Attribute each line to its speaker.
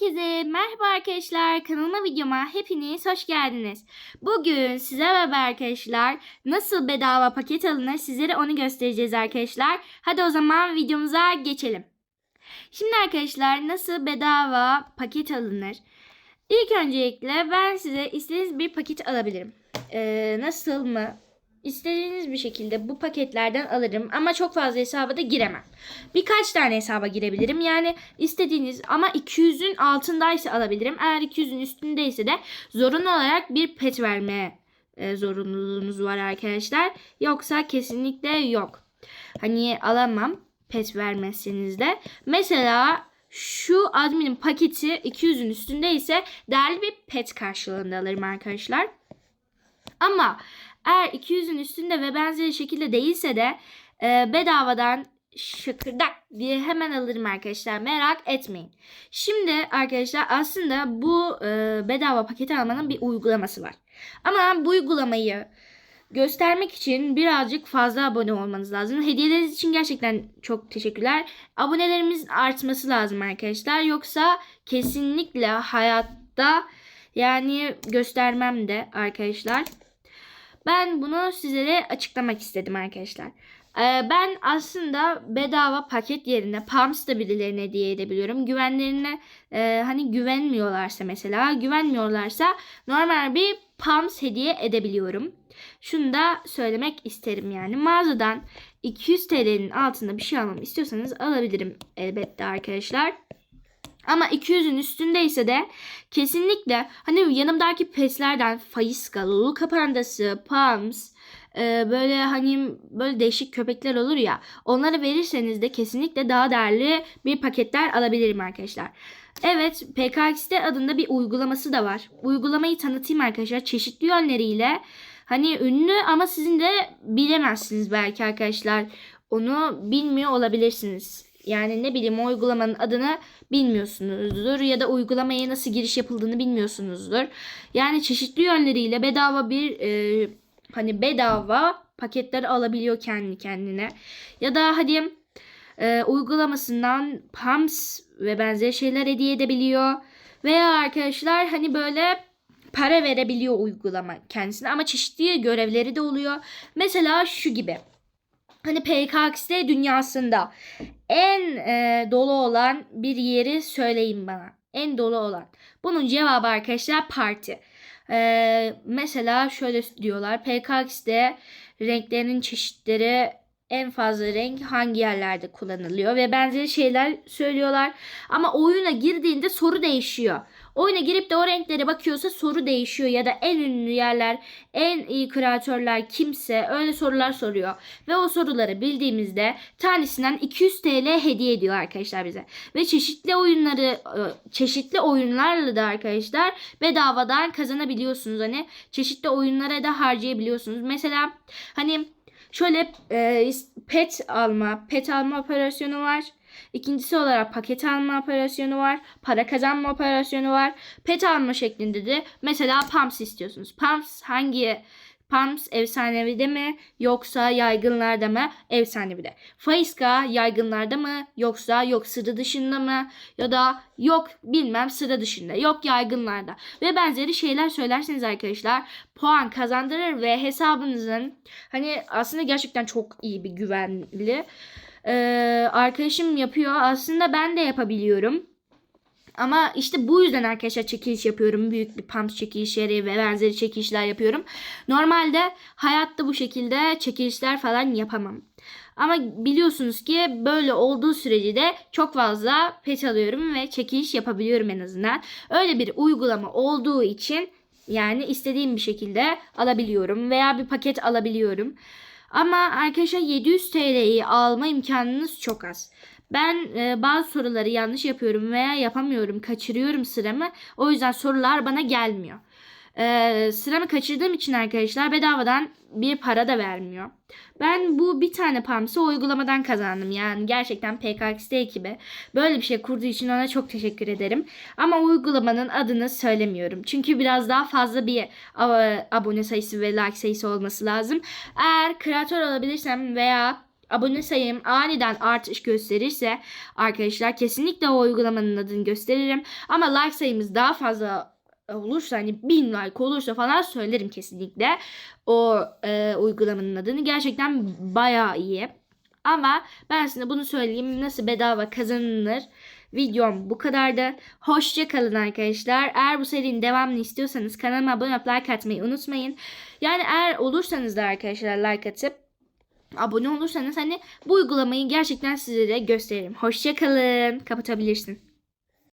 Speaker 1: Herkese merhaba arkadaşlar. Kanalıma videoma hepiniz hoş geldiniz. Bugün size ve arkadaşlar nasıl bedava paket alınır sizlere onu göstereceğiz arkadaşlar. Hadi o zaman videomuza geçelim. Şimdi arkadaşlar nasıl bedava paket alınır? İlk öncelikle ben size istediğiniz bir paket alabilirim. Ee, nasıl mı? İstediğiniz bir şekilde bu paketlerden alırım ama çok fazla hesaba da giremem. Birkaç tane hesaba girebilirim. Yani istediğiniz ama 200'ün altındaysa alabilirim. Eğer 200'ün üstündeyse de zorunlu olarak bir pet verme e, zorunluluğunuz var arkadaşlar. Yoksa kesinlikle yok. Hani alamam pet vermezseniz de. Mesela şu adminin paketi 200'ün üstündeyse değerli bir pet karşılığında alırım arkadaşlar. Ama eğer 200'ün üstünde ve benzeri şekilde değilse de e, bedavadan şıkırdak diye hemen alırım arkadaşlar. Merak etmeyin. Şimdi arkadaşlar aslında bu e, bedava paketi almanın bir uygulaması var. Ama bu uygulamayı göstermek için birazcık fazla abone olmanız lazım. Hediyeleriniz için gerçekten çok teşekkürler. Abonelerimizin artması lazım arkadaşlar. Yoksa kesinlikle hayatta yani göstermem de arkadaşlar. Ben bunu sizlere açıklamak istedim arkadaşlar. Ee, ben aslında bedava paket yerine Palms da birilerine hediye edebiliyorum. Güvenlerine e, hani güvenmiyorlarsa mesela güvenmiyorlarsa normal bir Palms hediye edebiliyorum. Şunu da söylemek isterim yani. Mağazadan 200 TL'nin altında bir şey almamı istiyorsanız alabilirim elbette arkadaşlar. Ama 200'ün üstündeyse de kesinlikle hani yanımdaki peslerden Faiska, Lulu Kapandası, Palms e, böyle hani böyle değişik köpekler olur ya onları verirseniz de kesinlikle daha değerli bir paketler alabilirim arkadaşlar. Evet PKX'de adında bir uygulaması da var. Uygulamayı tanıtayım arkadaşlar çeşitli yönleriyle. Hani ünlü ama sizin de bilemezsiniz belki arkadaşlar. Onu bilmiyor olabilirsiniz. Yani ne bileyim o uygulamanın adını bilmiyorsunuzdur ya da uygulamaya nasıl giriş yapıldığını bilmiyorsunuzdur. Yani çeşitli yönleriyle bedava bir e, hani bedava paketler alabiliyor kendi kendine. Ya da hadi e, uygulamasından Pams ve benzeri şeyler hediye edebiliyor. Veya arkadaşlar hani böyle para verebiliyor uygulama kendisine ama çeşitli görevleri de oluyor. Mesela şu gibi. Hani PKXD dünyasında en e, dolu olan bir yeri söyleyin bana. En dolu olan. Bunun cevabı arkadaşlar parti. E, mesela şöyle diyorlar. PKX'de renklerinin çeşitleri en fazla renk hangi yerlerde kullanılıyor ve benzeri şeyler söylüyorlar. Ama oyuna girdiğinde soru değişiyor. Oyuna girip de o renklere bakıyorsa soru değişiyor ya da en ünlü yerler, en iyi kreatörler kimse öyle sorular soruyor. Ve o soruları bildiğimizde tanesinden 200 TL hediye ediyor arkadaşlar bize. Ve çeşitli oyunları, e, çeşitli oyunlarla da arkadaşlar bedavadan kazanabiliyorsunuz. Hani çeşitli oyunlara da harcayabiliyorsunuz. Mesela hani şöyle e, pet alma, pet alma operasyonu var. İkincisi olarak paket alma operasyonu var. Para kazanma operasyonu var. Pet alma şeklinde de mesela Pumps istiyorsunuz. Pumps hangi Pumps efsanevide mi yoksa yaygınlarda mı? Efsanevide. Faiska yaygınlarda mı yoksa yok sıra dışında mı? Ya da yok bilmem sıra dışında. Yok yaygınlarda. Ve benzeri şeyler söylerseniz arkadaşlar puan kazandırır ve hesabınızın hani aslında gerçekten çok iyi bir güvenli ee, arkadaşım yapıyor. Aslında ben de yapabiliyorum. Ama işte bu yüzden arkadaşlar çekiliş yapıyorum. Büyük bir pump çekilişleri ve benzeri çekilişler yapıyorum. Normalde hayatta bu şekilde çekilişler falan yapamam. Ama biliyorsunuz ki böyle olduğu sürece de çok fazla pet alıyorum ve çekiliş yapabiliyorum en azından. Öyle bir uygulama olduğu için yani istediğim bir şekilde alabiliyorum veya bir paket alabiliyorum. Ama arkadaşlar 700 TL'yi alma imkanınız çok az. Ben e, bazı soruları yanlış yapıyorum veya yapamıyorum, kaçırıyorum sıramı. O yüzden sorular bana gelmiyor. E, sıramı kaçırdığım için arkadaşlar bedavadan bir para da vermiyor. Ben bu bir tane PAMS'ı uygulamadan kazandım. Yani gerçekten PKX'de ekibi böyle bir şey kurduğu için ona çok teşekkür ederim. Ama uygulamanın adını söylemiyorum. Çünkü biraz daha fazla bir abone sayısı ve like sayısı olması lazım. Eğer kreatör olabilirsem veya abone sayım aniden artış gösterirse arkadaşlar kesinlikle o uygulamanın adını gösteririm. Ama like sayımız daha fazla olursa hani 1000 like olursa falan söylerim kesinlikle o e, uygulamanın adını. Gerçekten bayağı iyi. Ama ben size bunu söyleyeyim nasıl bedava kazanılır. Videom bu kadardı. Hoşça kalın arkadaşlar. Eğer bu serinin devamını istiyorsanız kanalıma abone olup like atmayı unutmayın. Yani eğer olursanız da arkadaşlar like atıp abone olursanız hani bu uygulamayı gerçekten size de gösteririm. Hoşça kalın. Kapatabilirsin.